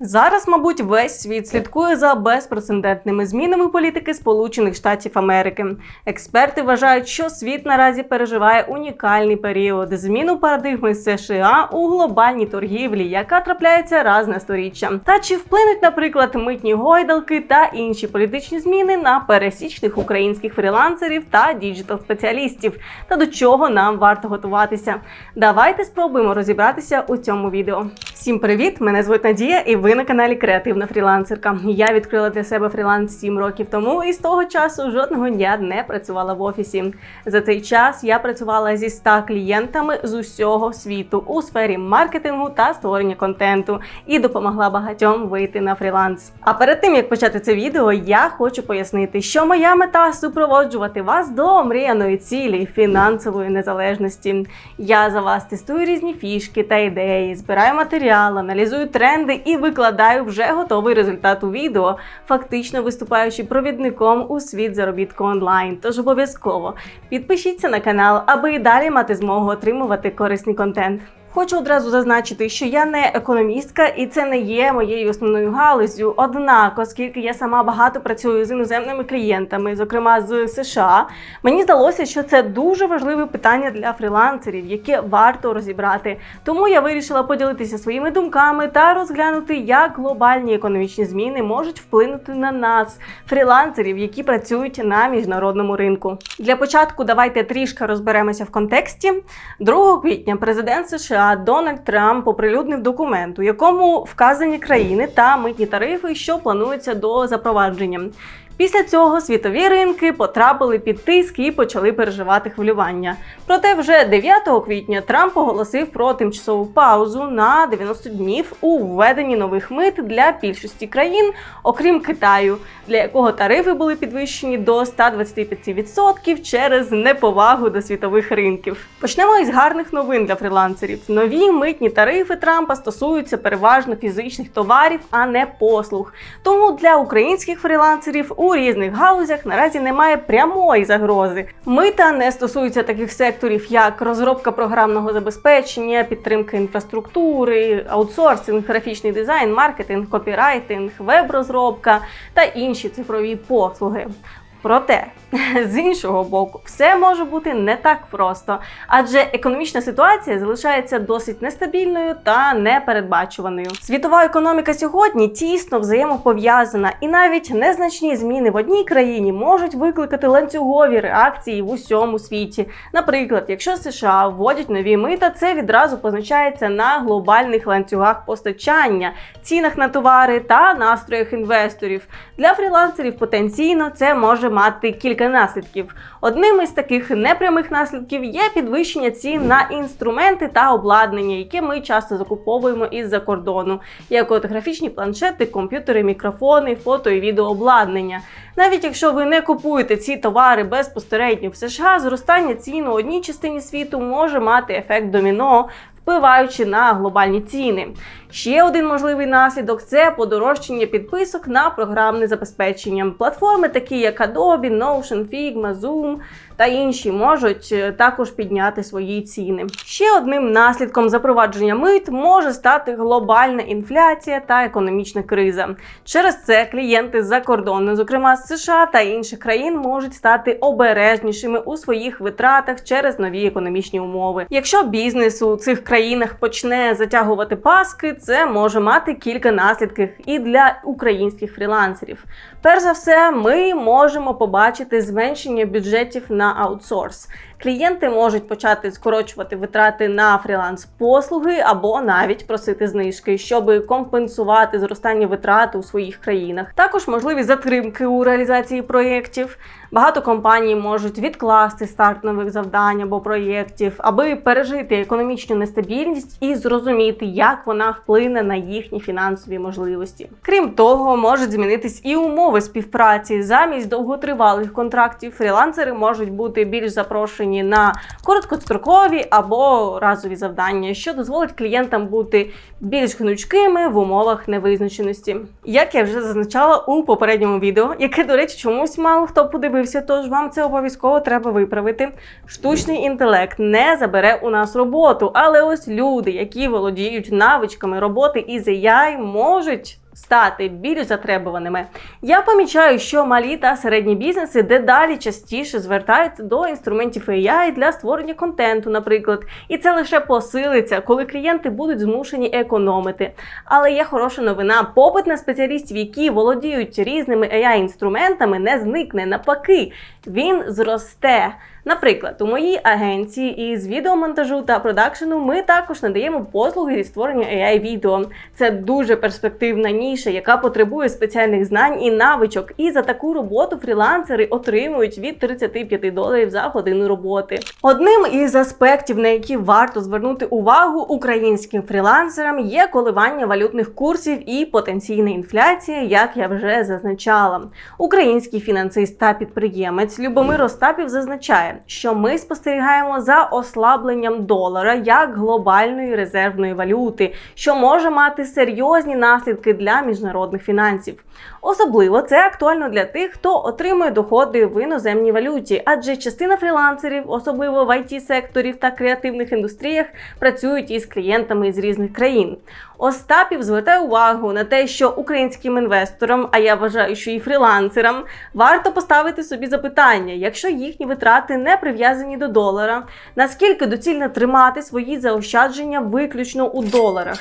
Зараз, мабуть, весь світ слідкує за безпрецедентними змінами політики Сполучених Штатів Америки. Експерти вважають, що світ наразі переживає унікальний період зміну парадигми США у глобальній торгівлі, яка трапляється раз на сторіччя. Та чи вплинуть, наприклад, митні гойдалки та інші політичні зміни на пересічних українських фрілансерів та діджитал спеціалістів? Та до чого нам варто готуватися? Давайте спробуємо розібратися у цьому відео. Всім привіт! Мене звуть Надія, і ви на каналі Креативна фрілансерка. Я відкрила для себе фріланс 7 років тому, і з того часу жодного дня не працювала в офісі. За цей час я працювала зі 100 клієнтами з усього світу у сфері маркетингу та створення контенту і допомогла багатьом вийти на фріланс. А перед тим як почати це відео, я хочу пояснити, що моя мета супроводжувати вас до омріяної цілі фінансової незалежності. Я за вас тестую різні фішки та ідеї, збираю матеріал, аналізую тренди і викладаю вже готовий результат у відео, фактично виступаючи провідником у світ заробітку онлайн. Тож обов'язково підпишіться на канал, аби і далі мати змогу отримувати корисний контент. Хочу одразу зазначити, що я не економістка і це не є моєю основною галузю. Однак, оскільки я сама багато працюю з іноземними клієнтами, зокрема з США, мені здалося, що це дуже важливе питання для фрілансерів, яке варто розібрати. Тому я вирішила поділитися своїми думками та розглянути, як глобальні економічні зміни можуть вплинути на нас, фрілансерів, які працюють на міжнародному ринку. Для початку давайте трішки розберемося в контексті. 2 квітня президент США. Дональд Трамп оприлюднив документ, у якому вказані країни та митні тарифи, що плануються до запровадження. Після цього світові ринки потрапили під тиск і почали переживати хвилювання. Проте вже 9 квітня Трамп оголосив про тимчасову паузу на 90 днів у введенні нових мит для більшості країн, окрім Китаю, для якого тарифи були підвищені до 125% через неповагу до світових ринків. Почнемо із гарних новин для фрілансерів. Нові митні тарифи Трампа стосуються переважно фізичних товарів, а не послуг. Тому для українських фрілансерів у різних галузях наразі немає прямої загрози. Мита не стосуються таких секторів, як розробка програмного забезпечення, підтримка інфраструктури, аутсорсинг, графічний дизайн, маркетинг, копірайтинг, веб-розробка та інші цифрові послуги. Проте, з іншого боку, все може бути не так просто, адже економічна ситуація залишається досить нестабільною та непередбачуваною. Світова економіка сьогодні тісно взаємопов'язана, і навіть незначні зміни в одній країні можуть викликати ланцюгові реакції в усьому світі. Наприклад, якщо США вводять нові мита, це відразу позначається на глобальних ланцюгах постачання, цінах на товари та настроях інвесторів. Для фрілансерів потенційно це може мати кілька наслідків. Одним із таких непрямих наслідків є підвищення цін на інструменти та обладнання, яке ми часто закуповуємо із-за кордону, як от графічні планшети, комп'ютери, мікрофони, фото і відеообладнання. Навіть якщо ви не купуєте ці товари безпосередньо в США, зростання цін у одній частині світу може мати ефект доміно. Впливаючи на глобальні ціни, ще один можливий наслідок це подорожчання підписок на програмне забезпечення. Платформи, такі як Adobe, Notion, Figma, Zoom та інші, можуть е, також підняти свої ціни. Ще одним наслідком запровадження мит може стати глобальна інфляція та економічна криза. Через це клієнти з-за кордону, зокрема з США та інших країн, можуть стати обережнішими у своїх витратах через нові економічні умови. Якщо бізнес у цих країнах почне затягувати паски, це може мати кілька наслідків і для українських фрілансерів. Перш за все, ми можемо побачити зменшення бюджетів на аутсорс. Клієнти можуть почати скорочувати витрати на фріланс-послуги або навіть просити знижки, щоб компенсувати зростання витрат у своїх країнах. Також можливі затримки у реалізації проєктів. Багато компаній можуть відкласти старт нових завдань або проєктів, аби пережити економічну нестабільність і зрозуміти, як вона вплине на їхні фінансові можливості. Крім того, можуть змінитись і умови співпраці. Замість довготривалих контрактів фрілансери можуть бути більш запрошені на короткострокові або разові завдання, що дозволить клієнтам бути більш гнучкими в умовах невизначеності. Як я вже зазначала у попередньому відео, яке, до речі, чомусь мало хто подивився, тож вам це обов'язково треба виправити. Штучний інтелект не забере у нас роботу, але ось люди, які володіють навичками роботи із AI, можуть. Стати більш затребуваними. Я помічаю, що малі та середні бізнеси дедалі частіше звертаються до інструментів AI для створення контенту, наприклад, і це лише посилиться, коли клієнти будуть змушені економити. Але є хороша новина: попит на спеціалістів, які володіють різними AI-інструментами, не зникне. Навпаки, він зросте. Наприклад, у моїй агенції із відеомонтажу та продакшену ми також надаємо послуги зі створення AI-відео. Це дуже перспективна ніша, яка потребує спеціальних знань і навичок. І за таку роботу фрілансери отримують від 35 доларів за годину роботи. Одним із аспектів, на які варто звернути увагу українським фрілансерам, є коливання валютних курсів і потенційна інфляція, як я вже зазначала. Український фінансист та підприємець Любомир Остапів зазначає, що ми спостерігаємо за ослабленням долара як глобальної резервної валюти, що може мати серйозні наслідки для міжнародних фінансів. Особливо це актуально для тих, хто отримує доходи в іноземній валюті, адже частина фрілансерів, особливо в it секторів та креативних індустріях, працюють із клієнтами з різних країн. Остапів звертає увагу на те, що українським інвесторам, а я вважаю, що і фрілансерам, варто поставити собі запитання, якщо їхні витрати не прив'язані до долара, наскільки доцільно тримати свої заощадження виключно у доларах.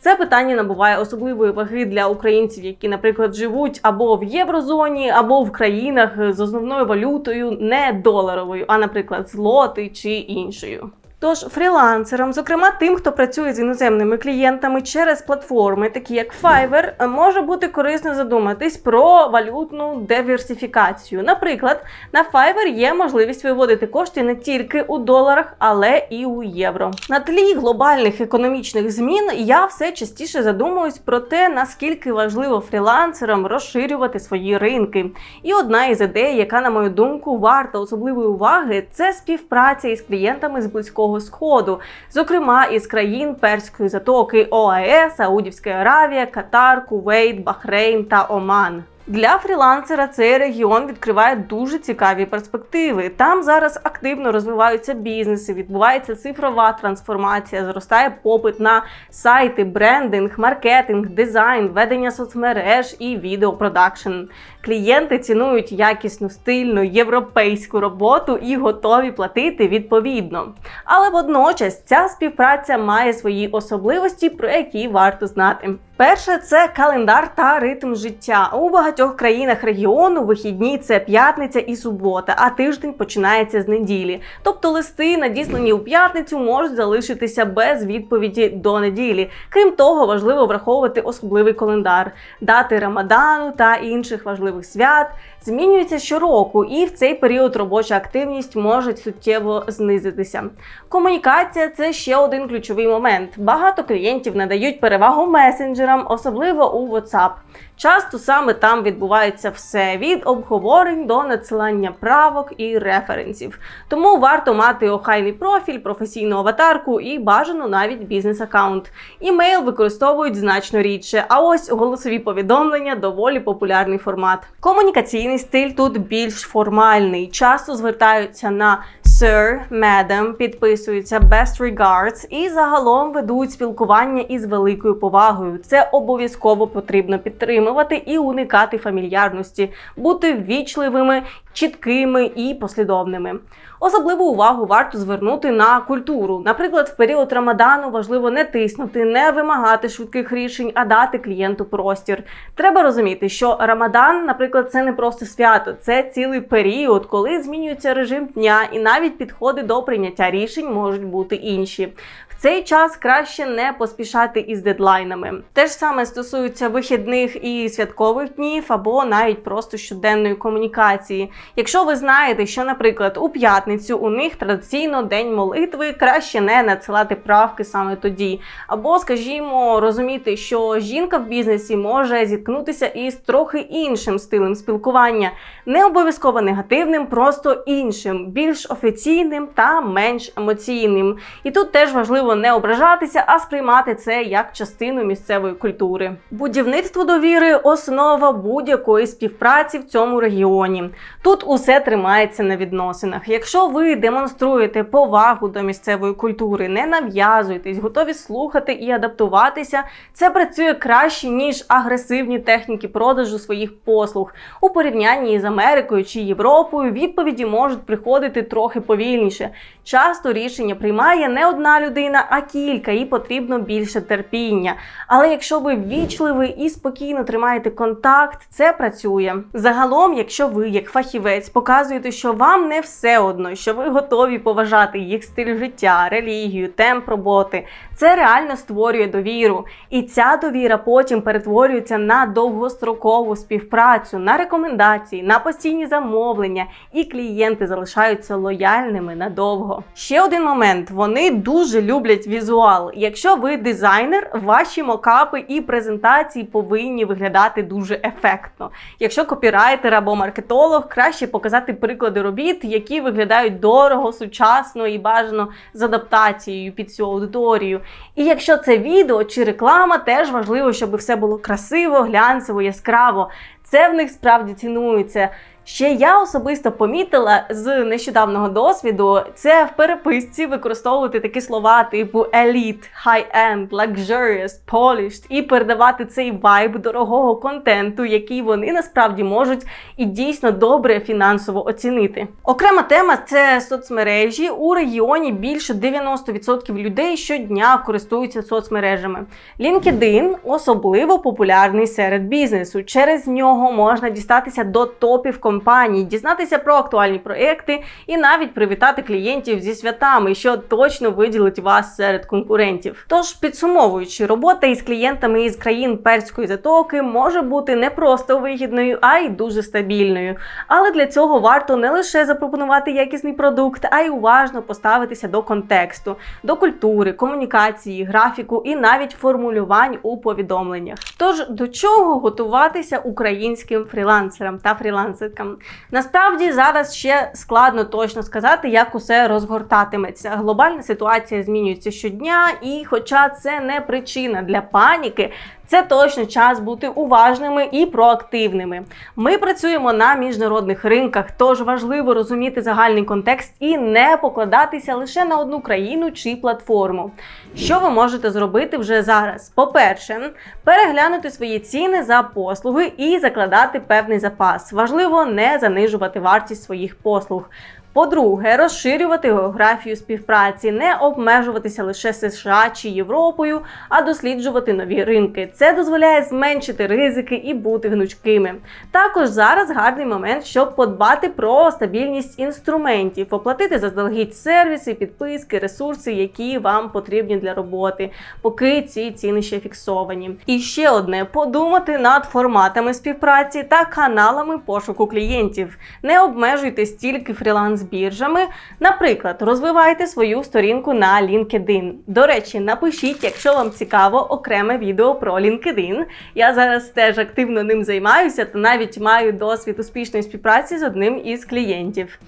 Це питання набуває особливої ваги для українців, які, наприклад, живуть або в єврозоні, або в країнах з основною валютою не доларовою, а, наприклад, злоти чи іншою. Тож фрілансерам, зокрема тим, хто працює з іноземними клієнтами через платформи, такі як Fiverr, може бути корисно задуматись про валютну диверсифікацію. Наприклад, на Fiverr є можливість виводити кошти не тільки у доларах, але і у євро. На тлі глобальних економічних змін я все частіше задумуюсь про те, наскільки важливо фрілансерам розширювати свої ринки. І одна із ідей, яка, на мою думку, варта особливої уваги, це співпраця із клієнтами з близького сходу, зокрема із країн Перської затоки ОАЕ, Саудівська Аравія, Катар, Кувейт, Бахрейн та Оман. Для фрілансера цей регіон відкриває дуже цікаві перспективи. Там зараз активно розвиваються бізнеси, відбувається цифрова трансформація, зростає попит на сайти, брендинг, маркетинг, дизайн, ведення соцмереж і відеопродакшн. Клієнти цінують якісну, стильну, європейську роботу і готові платити відповідно. Але водночас ця співпраця має свої особливості, про які варто знати. Перше це календар та ритм життя. У багатьох країнах регіону вихідні це п'ятниця і субота, а тиждень починається з неділі. Тобто листи, надіслані у п'ятницю, можуть залишитися без відповіді до неділі. Крім того, важливо враховувати особливий календар, дати рамадану та інших важливих свят змінюються щороку, і в цей період робоча активність може суттєво знизитися. Комунікація це ще один ключовий момент. Багато клієнтів надають перевагу месенджерам, особливо у WhatsApp. Часто саме там відбувається все від обговорень до надсилання правок і референсів. Тому варто мати охайний профіль, професійну аватарку і бажано навіть бізнес-аккаунт. Імейл використовують значно рідше, а ось голосові повідомлення доволі популярний формат. Комунікаційний стиль тут більш формальний. Часто звертаються на Sir, Madam, підписуються Best Regards і загалом ведуть спілкування із великою повагою. Це обов'язково потрібно підтримувати і уникати фамільярності, бути ввічливими, чіткими і послідовними. Особливу увагу варто звернути на культуру. Наприклад, в період Рамадану важливо не тиснути, не вимагати швидких рішень, а дати клієнту простір. Треба розуміти, що Рамадан, наприклад, це не просто свято, це цілий період, коли змінюється режим дня, і навіть підходи до прийняття рішень можуть бути інші. Цей час краще не поспішати із дедлайнами. Те ж саме стосується вихідних і святкових днів, або навіть просто щоденної комунікації. Якщо ви знаєте, що, наприклад, у п'ятницю у них традиційно день молитви, краще не надсилати правки саме тоді. Або, скажімо, розуміти, що жінка в бізнесі може зіткнутися із трохи іншим стилем спілкування, не обов'язково негативним, просто іншим, більш офіційним та менш емоційним. І тут теж важливо не ображатися, а сприймати це як частину місцевої культури. Будівництво довіри основа будь-якої співпраці в цьому регіоні. Тут усе тримається на відносинах. Якщо ви демонструєте повагу до місцевої культури, не нав'язуєтесь, готові слухати і адаптуватися, це працює краще ніж агресивні техніки продажу своїх послуг. У порівнянні з Америкою чи Європою відповіді можуть приходити трохи повільніше. Часто рішення приймає не одна людина, а кілька, і потрібно більше терпіння. Але якщо ви ввічливий і спокійно тримаєте контакт, це працює. Загалом, якщо ви, як фахівець, показуєте, що вам не все одно, що ви готові поважати їх стиль життя, релігію, темп роботи, це реально створює довіру. І ця довіра потім перетворюється на довгострокову співпрацю, на рекомендації, на постійні замовлення, і клієнти залишаються лояльними надовго. Ще один момент: вони дуже люблять візуал. Якщо ви дизайнер, ваші мокапи і презентації повинні виглядати дуже ефектно. Якщо копірайтер або маркетолог, краще показати приклади робіт, які виглядають дорого, сучасно і бажано з адаптацією під цю аудиторію. І якщо це відео чи реклама, теж важливо, щоб все було красиво, глянцево, яскраво. Це в них справді цінується. Ще я особисто помітила з нещодавнього досвіду це в переписці використовувати такі слова типу elite, high-end, luxurious, polished і передавати цей вайб дорогого контенту, який вони насправді можуть і дійсно добре фінансово оцінити. Окрема тема це соцмережі. У регіоні більше 90% людей щодня користуються соцмережами. LinkedIn особливо популярний серед бізнесу. Через нього можна дістатися до топів компаній, дізнатися про актуальні проекти і навіть привітати клієнтів зі святами, що точно виділить вас серед конкурентів. Тож, підсумовуючи, робота із клієнтами із країн перської затоки може бути не просто вигідною, а й дуже стабільною. Але для цього варто не лише запропонувати якісний продукт, а й уважно поставитися до контексту, до культури, комунікації, графіку і навіть формулювань у повідомленнях. Тож до чого готуватися українським фрілансерам та фрілансеркам? Насправді зараз ще складно точно сказати, як усе розгортатиметься. Глобальна ситуація змінюється щодня, і, хоча це не причина для паніки, це точно час бути уважними і проактивними. Ми працюємо на міжнародних ринках, тож важливо розуміти загальний контекст і не покладатися лише на одну країну чи платформу. Що ви можете зробити вже зараз? По-перше, переглянути свої ціни за послуги і закладати певний запас. Важливо не занижувати вартість своїх послуг. По-друге, розширювати географію співпраці, не обмежуватися лише США чи Європою, а досліджувати нові ринки. Це дозволяє зменшити ризики і бути гнучкими. Також зараз гарний момент, щоб подбати про стабільність інструментів, оплатити заздалегідь сервіси, підписки, ресурси, які вам потрібні для роботи, поки ці ціни ще фіксовані. І ще одне подумати над форматами співпраці та каналами пошуку клієнтів. Не обмежуйтесь тільки фріланс біржами. Наприклад, розвивайте свою сторінку на LinkedIn. До речі, напишіть, якщо вам цікаво, окреме відео про LinkedIn. Я зараз теж активно ним займаюся та навіть маю досвід успішної співпраці з одним із клієнтів.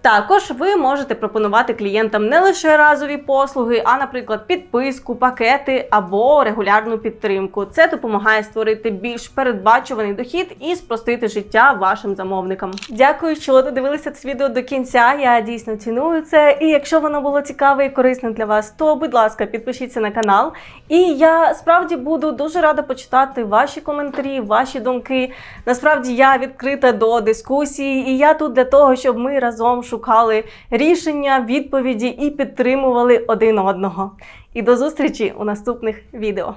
Також ви можете пропонувати клієнтам не лише разові послуги, а, наприклад, підписку, пакети або регулярну підтримку. Це допомагає створити більш передбачуваний дохід і спростити життя вашим замовникам. Дякую, що додивилися це відео до кінця. Я дійсно ціную це. І якщо воно було цікаве і корисне для вас, то будь ласка, підпишіться на канал. І я справді буду дуже рада почитати ваші коментарі, ваші думки. Насправді я відкрита до дискусії, і я тут для того, щоб ми разом шукали рішення, відповіді і підтримували один одного. І до зустрічі у наступних відео.